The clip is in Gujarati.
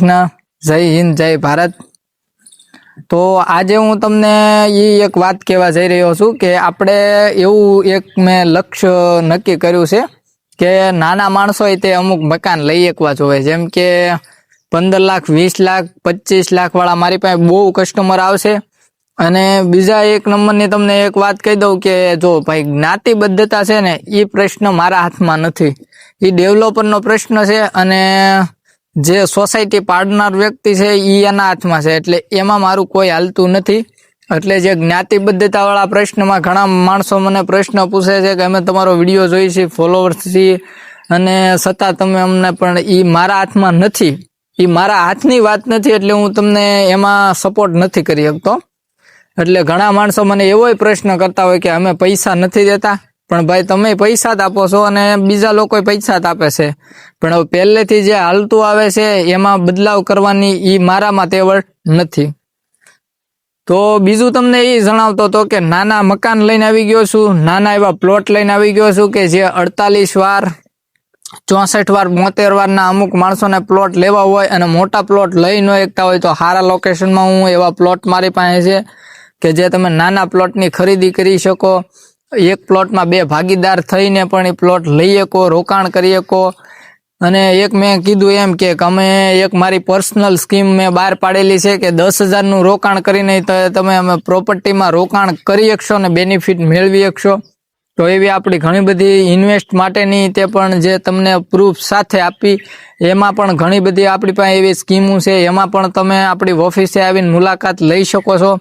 કૃષ્ણ જય હિન્દ, જય ભારત. તો આજે હું તમને એ એક વાત કહેવા જઈ રહ્યો છું કે આપણે એવું એક મેં લક્ષ્ય નક્કી કર્યું છે કે નાના માણસો હોય તે અમુક મકાન લઈ એકવા જોવે. જેમ કે પંદર લાખ, વીસ લાખ પચીસ લાખ વાળા મારી પાસે બહુ કસ્ટમર આવશે. અને બીજા એક નંબરની તમને એક વાત કહી દઉં કે જો ભાઈ જ્ઞાતિબદ્ધતા છે ને એ પ્રશ્ન મારા હાથમાં નથી. એ ડેવલપરનો પ્રશ્ન છે અને જે સોસાયટી પાડનાર વ્યક્તિ છે એ એના હાથમાં છે. એટલે એમાં મારું કોઈ હાલતું નથી. એટલે જે જ્ઞાતિબદ્ધતાવાળા પ્રશ્નમાં ઘણા માણસો મને પ્રશ્ન પૂછે છે કે અમે તમારો વીડિયો જોઈ છીએ ફોલોવર્સ છીએ, અને છતાં તમે અમને પણ એ મારા હાથમાં નથી. એ મારા હાથની વાત નથી, એટલે હું તમને એમાં સપોર્ટ નથી કરી શકતો. એટલે ઘણા માણસો મને એવોય પ્રશ્ન કરતા હોય કે અમે પૈસા નથી દેતા. પણ ભાઈ તમે પૈસા જ આપો છો અને બીજા લોકો પૈસા જ આપે છે. પણ હવે પહેલેથી જે હાલતું આવે છે, એમાં બદલાવ કરવાની એ મારામાં તેવડ નથી. તો બીજું તમને એ જણાવતો હતો કે નાના મકાન લઈને આવી ગયો છું, નાના એવા પ્લોટ લઈને આવી ગયો છું કે જે અડતાલીસ વાર, ચોસઠ વાર, બોતેર વારના અમુક માણસોને પ્લોટ લેવા હોય અને મોટા પ્લોટ લઈ ન એકતા હોય તો સારા લોકેશનમાં હું એવા પ્લોટ મારી પાસે છે કે જે તમે નાના પ્લોટની ખરીદી કરી શકો. એક પ્લોટમાં બે ભાગીદાર થઈને પણ એ પ્લોટ લઈ શકો, રોકાણ કરી શકો. અને એક મેં કીધું એમ કે અમે એક મારી પર્સનલ સ્કીમ મેં બહાર પાડેલી છે કે દસ હજારનું રોકાણ કરીને તમે અમે પ્રોપર્ટીમાં રોકાણ કરી શકશો અને બેનિફિટ મેળવી શકશો. તો એવી આપણી ઘણી બધી ઇન્વેસ્ટ માટેની તે પણ જે તમને પ્રૂફ સાથે આપી, એમાં પણ ઘણી બધી આપણી પાસે એવી સ્કીમો છે, એમાં પણ તમે આપણી ઓફિસે આવીને મુલાકાત લઈ શકો છો.